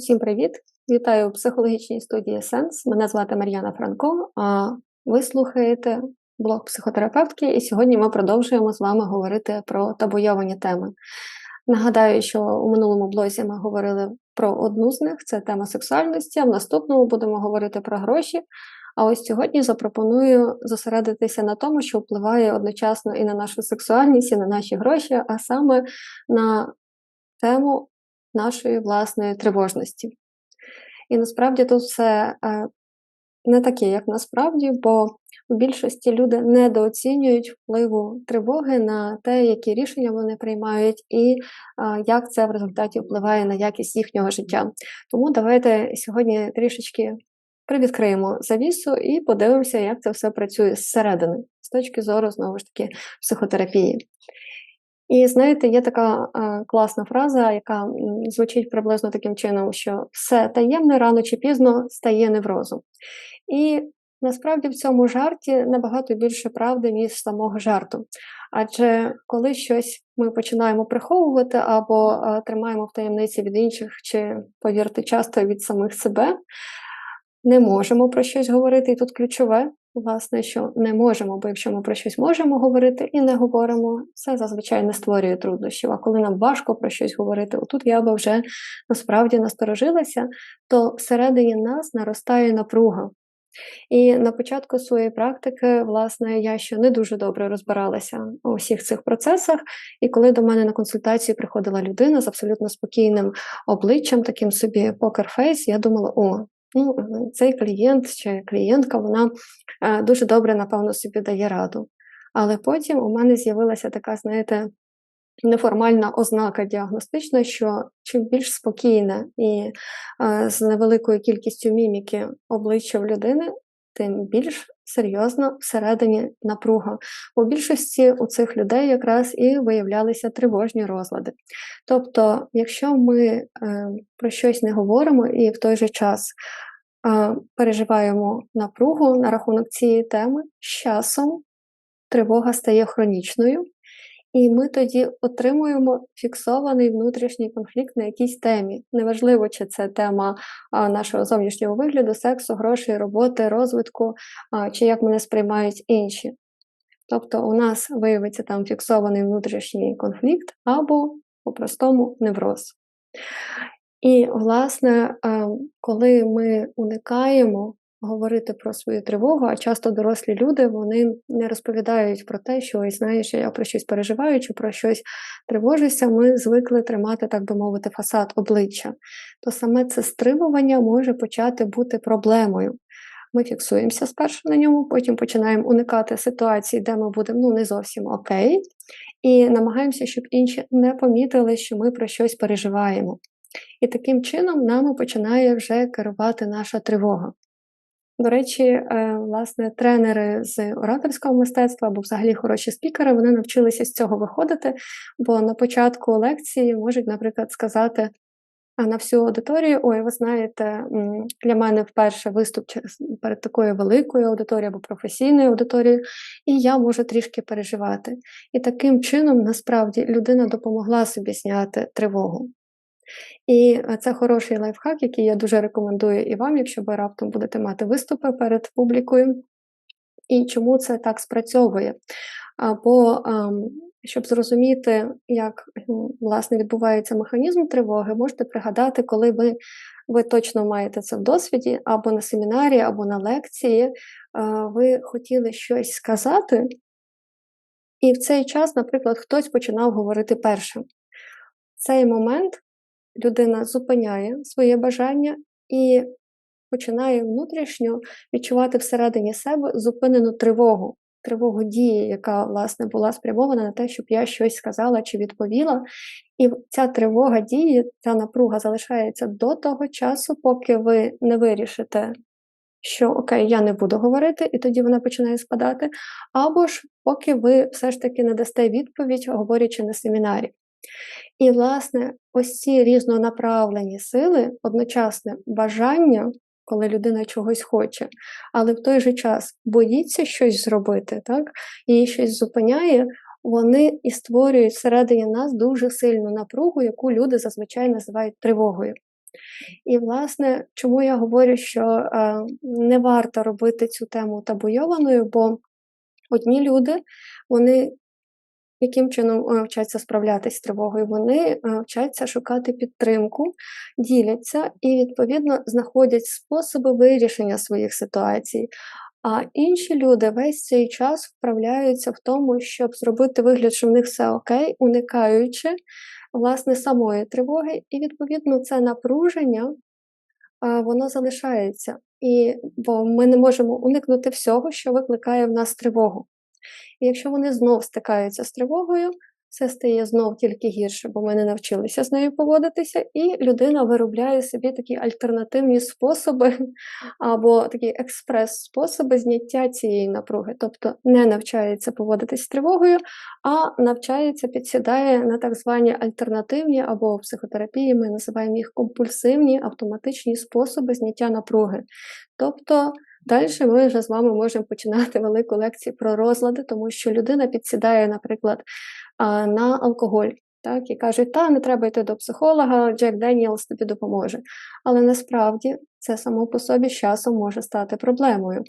Усім привіт! Вітаю у психологічній студії Сенс. Мене звати Мар'яна Франко. А ви слухаєте блог психотерапевтки, і сьогодні ми продовжуємо з вами говорити про табуйовані теми. Нагадаю, що у минулому блозі ми говорили про одну з них це тема сексуальності. А в наступному будемо говорити про гроші. А ось сьогодні запропоную зосередитися на тому, що впливає одночасно і на нашу сексуальність, і на наші гроші, а саме на тему нашої власної тривожності. І насправді тут все е, не таке, як насправді, бо у більшості люди недооцінюють впливу тривоги на те, які рішення вони приймають, і як це в результаті впливає на якість їхнього життя. Тому давайте сьогодні трішечки привідкриємо завісу і подивимося, як це все працює зсередини, з точки зору, знову ж таки, психотерапії. І знаєте, є така е, класна фраза, яка звучить приблизно таким чином, що все таємне рано чи пізно стає неврозом. І насправді в цьому жарті набагато більше правди, ніж самого жарту. Адже коли щось ми починаємо приховувати або е, тримаємо в таємниці від інших, чи, повірте, часто від самих себе, не можемо про щось говорити, і тут ключове власне, що не можемо, бо якщо ми про щось можемо говорити і не говоримо, це зазвичай не створює труднощів. А коли нам важко про щось говорити, отут я би вже насправді насторожилася, то всередині нас наростає напруга. І на початку своєї практики, власне, я ще не дуже добре розбиралася у всіх цих процесах. І коли до мене на консультацію приходила людина з абсолютно спокійним обличчям, таким собі покерфейс, я думала, о, ну, цей клієнт чи клієнтка вона е, дуже добре, напевно, собі дає раду. Але потім у мене з'явилася така, знаєте, неформальна ознака діагностична, що чим більш спокійне і е, з невеликою кількістю міміки обличчя в людини, тим більш серйозно всередині напруга. У більшості у цих людей якраз і виявлялися тривожні розлади. Тобто, якщо ми е, про щось не говоримо і в той же час е, переживаємо напругу на рахунок цієї теми, з часом тривога стає хронічною. І ми тоді отримуємо фіксований внутрішній конфлікт на якійсь темі. Неважливо, чи це тема нашого зовнішнього вигляду, сексу, грошей, роботи, розвитку, чи як мене сприймають інші. Тобто у нас виявиться там фіксований внутрішній конфлікт або, по-простому, невроз. І, власне, коли ми уникаємо говорити про свою тривогу, а часто дорослі люди вони не розповідають про те, що ось знаєш, я про щось переживаю чи про щось тривожуся. Ми звикли тримати, так би мовити, фасад обличчя. То саме це стримування може почати бути проблемою. Ми фіксуємося спершу на ньому, потім починаємо уникати ситуації, де ми будемо ну, не зовсім окей, і намагаємося, щоб інші не помітили, що ми про щось переживаємо. І таким чином нами починає вже керувати наша тривога. До речі, е, власне, тренери з ораторського мистецтва або взагалі хороші спікери, вони навчилися з цього виходити, бо на початку лекції можуть, наприклад, сказати на всю аудиторію: Ой, ви знаєте, для мене вперше виступ перед такою великою аудиторією або професійною аудиторією, і я можу трішки переживати. І таким чином, насправді, людина допомогла собі зняти тривогу. І е, це хороший лайфхак, який я дуже рекомендую і вам, якщо ви раптом будете мати виступи перед публікою. І чому це так спрацьовує? Бо щоб зрозуміти, як власне відбувається механізм тривоги, можете пригадати, коли ви ви точно маєте це в досвіді, або на семінарі, або на лекції, ви хотіли щось сказати, і в цей час, наприклад, хтось починав говорити першим. Цей момент людина зупиняє своє бажання і починає внутрішньо відчувати всередині себе зупинену тривогу, тривогу дії, яка, власне, була спрямована на те, щоб я щось сказала чи відповіла. І ця тривога дії, ця напруга залишається до того часу, поки ви не вирішите. Що окей, я не буду говорити, і тоді вона починає спадати, або ж поки ви все ж таки не дасте відповідь, говорячи на семінарі. І, власне, ось ці різнонаправлені сили, одночасне бажання, коли людина чогось хоче, але в той же час боїться щось зробити, так, і щось зупиняє, вони і створюють всередині нас дуже сильну напругу, яку люди зазвичай називають тривогою. І, власне, чому я говорю, що е, не варто робити цю тему табуйованою, бо одні люди, вони яким чином е, вчаться справлятися з тривогою? Вони е, вчаться шукати підтримку, діляться і, відповідно, знаходять способи вирішення своїх ситуацій. А інші люди весь цей час вправляються в тому, щоб зробити вигляд, що в них все окей, уникаючи власне самої тривоги, і відповідно це напруження воно залишається, і, бо ми не можемо уникнути всього, що викликає в нас тривогу. І якщо вони знов стикаються з тривогою, все стає знов тільки гірше, бо ми не навчилися з нею поводитися, і людина виробляє собі такі альтернативні способи або такі експрес-способи зняття цієї напруги. Тобто не навчається поводитись з тривогою, а навчається, підсідає на так звані альтернативні або в психотерапії ми називаємо їх компульсивні автоматичні способи зняття напруги. Тобто Далі ми вже з вами можемо починати велику лекцію про розлади, тому що людина підсідає, наприклад, на алкоголь. Так, І кажуть, та не треба йти до психолога, Джек Деніелс тобі допоможе. Але насправді це само по собі з часом може стати проблемою.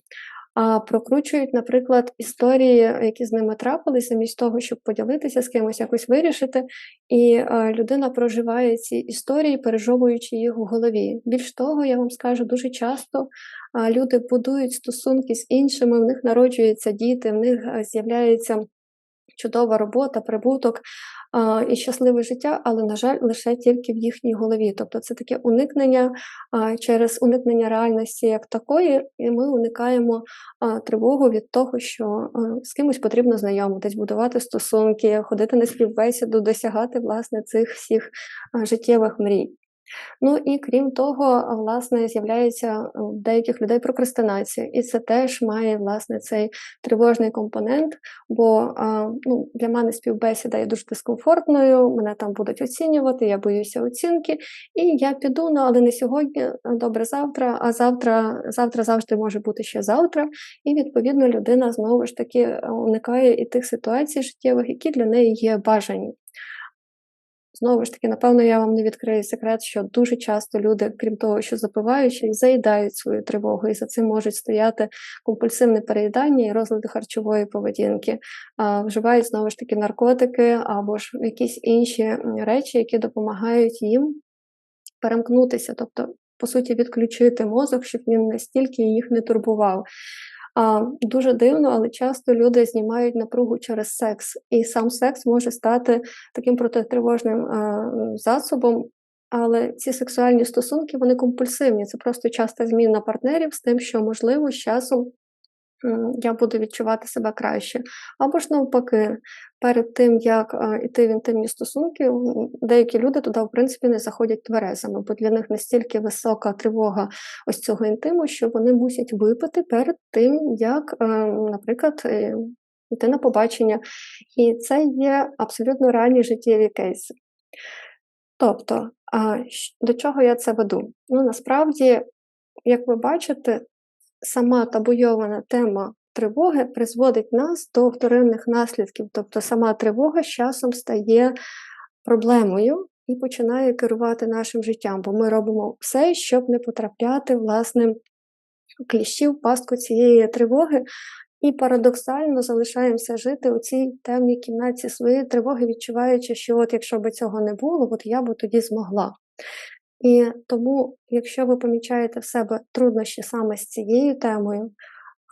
Прокручують, наприклад, історії, які з ними трапилися, замість того, щоб поділитися з кимось, якось вирішити. І людина проживає ці історії, пережовуючи їх у голові. Більш того, я вам скажу, дуже часто люди будують стосунки з іншими, в них народжуються діти, в них з'являється чудова робота, прибуток і щасливе життя, але, на жаль, лише тільки в їхній голові. Тобто це таке уникнення через уникнення реальності як такої, і ми уникаємо тривогу від того, що з кимось потрібно знайомитись, будувати стосунки, ходити на співбесіду, досягати власне цих всіх життєвих мрій. Ну і крім того, власне, з'являється у деяких людей прокрастинація, і це теж має власне цей тривожний компонент. Бо ну, для мене співбесіда є дуже дискомфортною, мене там будуть оцінювати, я боюся оцінки, і я піду, ну але не сьогодні, добре завтра, а завтра, завтра завжди може бути ще завтра. І відповідно людина знову ж таки уникає і тих ситуацій життєвих, які для неї є бажані. Знову ж таки, напевно, я вам не відкрию секрет, що дуже часто люди, крім того, що запиваючи, заїдають свою тривогу, і за цим можуть стояти компульсивне переїдання і розлади харчової поведінки, а вживають знову ж таки наркотики або ж якісь інші речі, які допомагають їм перемкнутися, тобто, по суті, відключити мозок, щоб він настільки їх не турбував. А, Дуже дивно, але часто люди знімають напругу через секс, і сам секс може стати таким протитривожним а, засобом. Але ці сексуальні стосунки вони компульсивні. Це просто часта зміна партнерів з тим, що можливо з часом я буду відчувати себе краще. Або ж навпаки, перед тим, як йти в інтимні стосунки, деякі люди туди, в принципі, не заходять тверезами, бо для них настільки висока тривога ось цього інтиму, що вони мусять випити перед тим, як, е, наприклад, е, йти на побачення. І це є абсолютно реальні життєві кейси. Тобто, до чого я це веду? Ну, насправді, як ви бачите, сама табуйована тема тривоги призводить нас до вторинних наслідків. Тобто сама тривога з часом стає проблемою і починає керувати нашим життям, бо ми робимо все, щоб не потрапляти власне кліщів пастку цієї тривоги. І парадоксально залишаємося жити у цій темній кімнаті своєї тривоги, відчуваючи, що от якщо б цього не було, от я б тоді змогла. І тому, якщо ви помічаєте в себе труднощі саме з цією темою,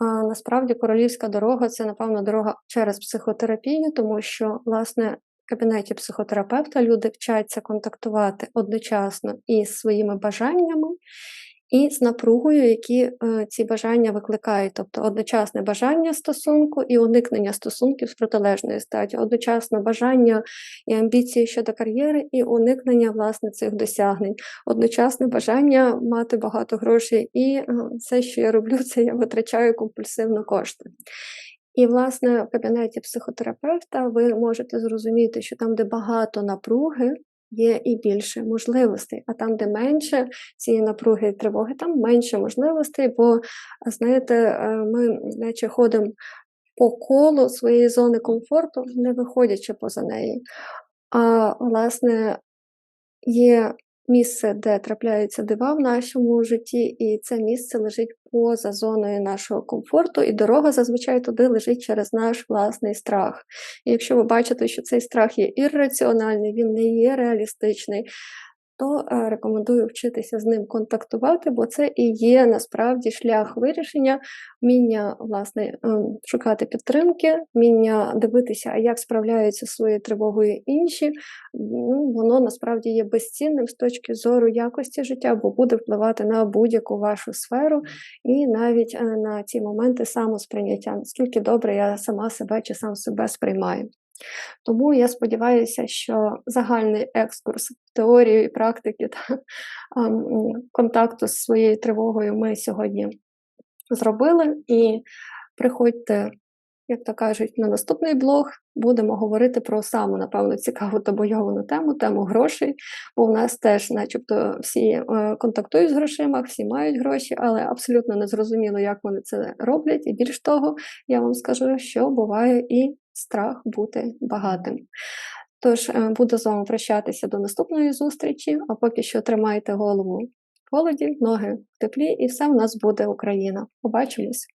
а насправді королівська дорога це, напевно, дорога через психотерапію, тому що, власне, в кабінеті психотерапевта люди вчаться контактувати одночасно із своїми бажаннями, і з напругою, які е, ці бажання викликають, тобто одночасне бажання стосунку і уникнення стосунків з протилежною статі, одночасно бажання і амбіції щодо кар'єри, і уникнення власне цих досягнень, одночасне бажання мати багато грошей, і е, все, що я роблю, це я витрачаю компульсивно кошти. І, власне, в кабінеті психотерапевта ви можете зрозуміти, що там, де багато напруги, є і більше можливостей, а там, де менше цієї напруги і тривоги, там менше можливостей, бо, знаєте, е, ми наче ходимо по колу своєї зони комфорту, не виходячи поза неї. А власне є місце, де трапляються дива в нашому житті, і це місце лежить поза зоною нашого комфорту, і дорога зазвичай туди лежить через наш власний страх. І якщо ви бачите, що цей страх є ірраціональний, він не є реалістичний, то е, рекомендую вчитися з ним контактувати, бо це і є насправді шлях вирішення, вміння власне ем, шукати підтримки, вміння дивитися, як справляються своєю тривогою інші. Ну, воно насправді є безцінним з точки зору якості життя, бо буде впливати на будь-яку вашу сферу і навіть е, на ці моменти самосприйняття, наскільки добре я сама себе чи сам себе сприймаю. Тому я сподіваюся, що загальний екскурс в теорію і практики та контакту з своєю тривогою ми сьогодні зробили. І приходьте, як то кажуть, на наступний блог. Будемо говорити про саму, напевно, цікаву та бойову тему, тему грошей. Бо у нас теж, начебто, всі е, контактують з грошима, всі мають гроші, але абсолютно не зрозуміло, як вони це роблять. І більш того, я вам скажу, що буває і страх бути багатим. Тож е, буду з вами прощатися до наступної зустрічі, а поки що тримайте голову в холоді, ноги в теплі, і все в нас буде Україна. Побачимось!